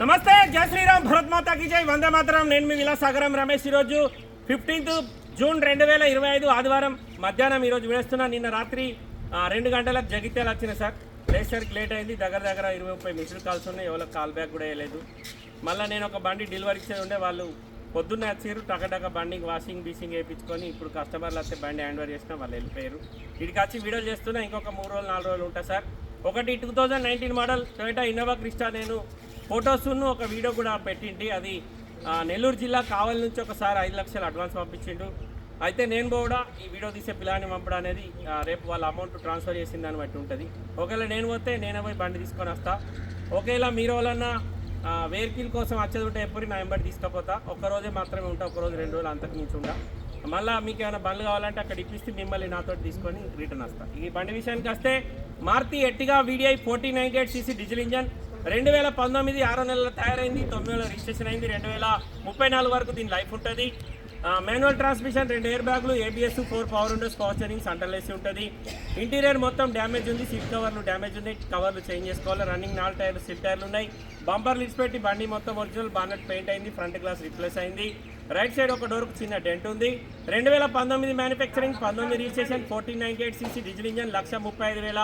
నమస్తే జయ శ్రీరామ్ భరత్ మాతాకి జై వందే మాతరం. నేను మీ విలాసాగరం రమేష్. ఈరోజు ఫిఫ్టీన్త్ జూన్ రెండు వేల ఇరవై ఐదు ఆదివారం మధ్యాహ్నం ఈరోజు వేస్తున్నా నిన్న రాత్రి రెండు గంటలకు జగిత్యాలు వచ్చిన సార్. లేసరికి లేట్ అయింది. దగ్గర దగ్గర ఇరవై ముప్పై మిస్డ్ కాల్స్ ఉన్నాయి. ఎవరికి కాల్ బ్యాక్ కూడా వేయలేదు. మళ్ళీ నేను ఒక బండి డెలివరీ ఇచ్చేది ఉండే వాళ్ళు పొద్దున్నే వచ్చారు టకటక బండికి వాషింగ్ బీషింగ్ వేయించుకొని ఇప్పుడు కస్టమర్లు వస్తే బండి హ్యాండ్ ఓవర్ చేసినా వాళ్ళు వెళ్ళిపోయారు. ఇక్కడికి వచ్చి వీడియో చేస్తున్నా ఇంకొక మూడు రోజులు నాలుగు రోజులు ఉంటా సార్. ఒకటి two thousand nineteen model Toyota Innova Crysta నేను ఫొటోస్ను ఒక వీడియో కూడా పెట్టింటి. అది నెల్లూరు జిల్లా కావలి నుంచి ఒకసారి ఐదు లక్షలు అడ్వాన్స్ పంపించిండు. అయితే నేను కూడా ఈ వీడియో తీసే పిల్లాన్ని పంపడం అనేది రేపు వాళ్ళ అమౌంట్ ట్రాన్స్ఫర్ చేసిన దాన్ని బట్టి ఉంటుంది. ఒకవేళ నేను పోతే నేనే పోయి బండి తీసుకొని వస్తా. ఒకవేళ మీరు వాళ్ళన్నా వెహికల్ కోసం వచ్చేది ఉంటే ఎప్పుడు నా వెంబడి తీసుకపోతా. ఒక్కరోజే మాత్రమే ఉంటా ఒక రోజు రెండు రోజులు అంతకు మించి ఉంటా. మళ్ళీ మీకు ఏమైనా బండ్లు కావాలంటే అక్కడ ఇప్పిస్తే మిమ్మల్ని నాతో తీసుకొని రిటర్న్ వస్తా. ఈ బండి విషయానికి వస్తే Maruti Ertiga VDI forty ninety eight CC diesel engine రెండు వేల పంతొమ్మిది ఆరో నెలల తయారైంది తొమ్మిది వేల రిజిస్ట్రేషన్ అయింది రెండు వేల ముప్పై నాలుగు వరకు దీని లైఫ్ ఉంటుంది. మాన్యువల్ ట్రాన్స్మిషన్ రెండు ఎయిర్ బ్యాగులు ABS four power windows power steering central ఉంటుంది. ఇంటీరియర్ మొత్తం డ్యామేజ్ ఉంది సీట్ కవర్లు డ్యామేజ్ ఉంది కవర్లు చేంజ్ చేసుకోవాలి. రన్నింగ్ నాలుగు టైర్లు సిల్ టైర్లు ఉన్నాయి. బంపర్ లిడ్స్ పెట్టి బండి మొత్తం ఒరిజినల్ బానెట్ పెయింట్ అయింది ఫ్రంట్ గ్లాస్ రిప్లేస్ అయింది. రైట్ సైడ్ ఒక డోర్కు చిన్న డెంట్ ఉంది. రెండు వేల పంతొమ్మిది మ్యానుఫ్యాక్చరింగ్ పంతొమ్మిది registration fourteen ninety eight CC diesel engine lakh ముప్పై ఐదు వేల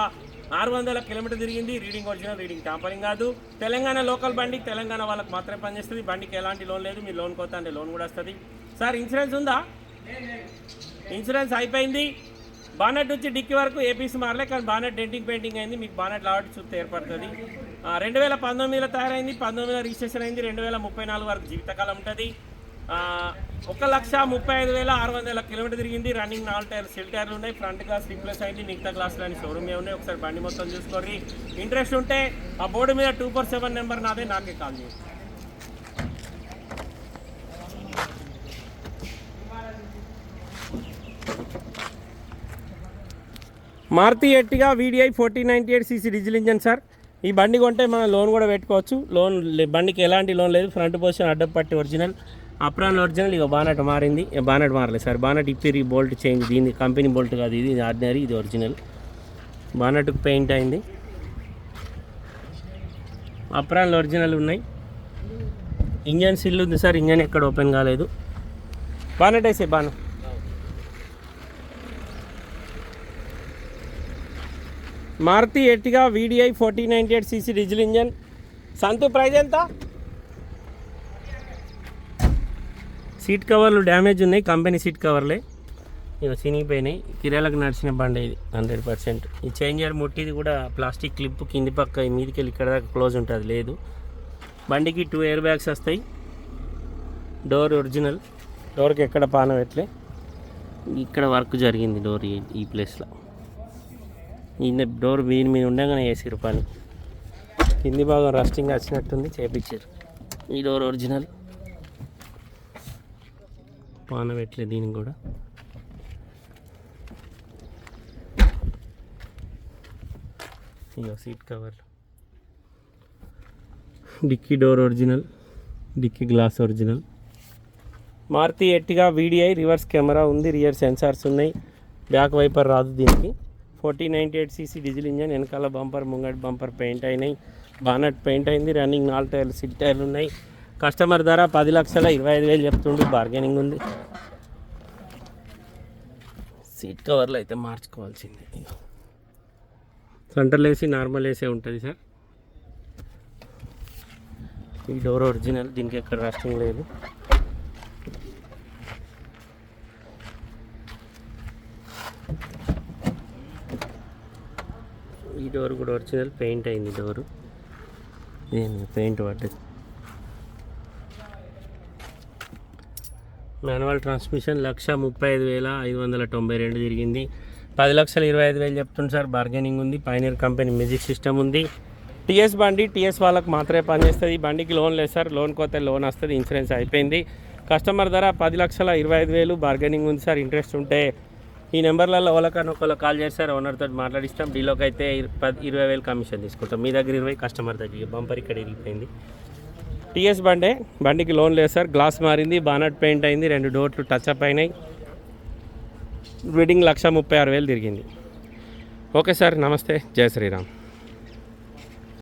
ఆరు వందల కిలోమీటర్ తిరిగింది. రీడింగ్ ఒరిజినల్ రీడింగ్ టాంపరింగ్ కాదు. తెలంగాణ లోకల్ బండి తెలంగాణ వాళ్ళకి మాత్రమే పనిచేస్తుంది. బండికి ఎలాంటి లోన్ లేదు. మీ లోన్ కొత్త అంటే లోన్ కూడా వస్తుంది. సార్ ఇన్సూరెన్స్ ఉందా? ఇన్సూరెన్స్ అయిపోయింది. బానెట్ నుంచి డిక్కి వరకు ఏపీసీ మారలే కానీ బానెట్ డెంటింగ్ పెయింటింగ్ అయింది. మీకు బానెట్ లావటి చూస్తే ఏర్పడుతుంది. రెండు వేల పంతొమ్మిదిలో తయారైంది పంతొమ్మిదిలో రిజిస్ట్రేషన్ అయింది రెండు వేల ముప్పై నాలుగు వరకు జీవితకాలం ఉంటుంది. ఒక లక్ష ముప్పై ఐదు వేల ఆరు వందల కిలోమీటర్ తిరిగింది. రన్నింగ్ నాలుగు టైర్లు సిల్ టైర్లు ఉన్నాయి. ఫ్రంట్ గ్లాస్ రీప్లేస్ అయింది. మిగతా గ్లాసులు అని షోరూమ్ ఉన్నాయి. ఒకసారి బండి మొత్తం చూసుకోర్రి ఇంట్రెస్ట్ ఉంటే ఆ బోర్డు మీద టూ ఫోర్ సెవెన్ నెంబర్ నాదే నాకే కాల్ చేయండి. Maruti Ertiga VDI fourteen ninety eight CC diesel engine sir ఈ బండి కొంటే మనం లోన్ కూడా పెట్టుకోవచ్చు. లోన్ లే- బండికి ఎలాంటి లోన్ లేదు. ఫ్రంట్ పొజిషన్ అడ్డం పట్టి ఒరిజినల్ అప్రాన్ ఒరిజినల్ ఇక బానట్ మారింది. ఇక బానట్ మారలేదు సార్ బానట్ ఇప్పిరి బోల్ట్ చేంజ్ దీని కంపెనీ బోల్ట్ కాదు. ఇది ఆర్డినరీ ఇది ఒరిజినల్ బానట్కు పెయింట్ అయింది. అప్రాన్లు ఒరిజినల్ ఉన్నాయి. ఇంజన్ సిల్ ఉంది సార్ ఇంజన్ ఎక్కడ ఓపెన్ కాలేదు. బానట్ వేసే Banu. Maruti Ertiga VDI forty ninety eight CC diesel engine. సంతు ప్రైజ్ ఎంత? సీట్ కవర్లు డ్యామేజ్ ఉన్నాయి కంపెనీ సీట్ కవర్లే. ఇవి చినిగిపోయినాయి. కిరాలకు నడిచిన బండి ఇది హండ్రెడ్ పర్సెంట్. ఈ చేంజర్ ముట్టిది కూడా ప్లాస్టిక్ క్లిప్ కింది పక్క మీదకి మీదికి వెళ్ళి ఇక్కడ దాకా క్లోజ్ ఉంటుంది లేదు. బండికి టూ ఎయిర్ బ్యాగ్స్ వస్తాయి. Door original. డోర్కి ఎక్కడ పానం ఎట్లే? ఇక్కడ వర్క్ జరిగింది డోర్ ఈ ప్లేస్లో. ఈ డోర్ దీని మీద ఉండగానే వేసారు పని. కింది భాగం రస్టింగ్ వచ్చినట్టుంది చేపించారు. ఈ డోర్ ఒరిజినల్. పాన పెట్టలే దీనికి కూడా. ఇగో seat cover dicky door original dicky glass original. Maruti Ertiga VDI reverse camera ఉంది రియర్ సెన్సార్స్ ఉన్నాయి. బ్యాక్ వైపర్ రాదు దీనికి. Forty ninety eight CC diesel engine వెనకాల బంపర్ ముంగటి బంపర్ పెయింట్ అయినాయి. బానట్ పెయింట్ అయింది రన్నింగ్ నాలుగు టైర్లు సిట్ టైర్లు ఉన్నాయి. కస్టమర్ ధర పది లక్షల ఇరవై ఐదు వేలు చెప్తుండు బార్గెనింగ్ ఉంది. సీట్ కవర్లు అయితే మార్చుకోవాల్సిందే. సెంట్రల్ ఏసీ నార్మల్ ఏసీ ఉంటుంది సార్. ఈ డోర్ ఒరిజినల్ దీనికి ఎక్కడ రాష్ట్రం లేదు. ఈ డోర్ కూడా ఒరిజినల్ పెయింట్ అయింది డోరు ఇది పెయింట్ పడ్డది. మాన్యువల్ ట్రాన్స్మిషన్ లక్ష ముప్పై ఐదు వేల ఐదు వందల తొంభై రెండు తిరిగింది. పది లక్షల ఇరవై ఐదు వేలు చెప్తుంది సార్. బార్గెనింగ్ ఉంది. పైనర్ కంపెనీ మ్యూజిక్ సిస్టమ్ ఉంది. టీఎస్ బండి టీఎస్ వాళ్ళకి మాత్రమే పనిచేస్తుంది. ఈ బండికి లోన్ లేదు సార్. లోన్ కొత్త లోన్ వస్తుంది. ఇన్సూరెన్స్ అయిపోయింది. కస్టమర్ ధర పది లక్షల ఇరవై ఐదు వేలు. బార్గెనింగ్ ఉంది సార్. ఇంట్రెస్ట్ ఉంటే ఈ నెంబర్లలో ఎవరికైనా ఒకళ్ళు కాల్ చేస్తారు ఓనర్తో మాట్లాడిస్తాం. డీలోకి అయితే ఇర- పది ఇరవై వేలు కమిషన్ తీసుకుంటాం. మీ దగ్గర ఇరవై కస్టమర్ దగ్గర బంపర్ ఇక్కడ ఇరిగిపోయింది. టీఎస్ బండే. బండికి లోన్ లేదు సార్. గ్లాస్ మారింది బానట్ పెయింట్ అయింది రెండు డోర్లు టచ్ అప్ అయినాయి. వెడ్డింగ్ లక్ష ముప్పై ఆరు వేలు తిరిగింది. ఓకే సార్ నమస్తే. జయ శ్రీరామ్.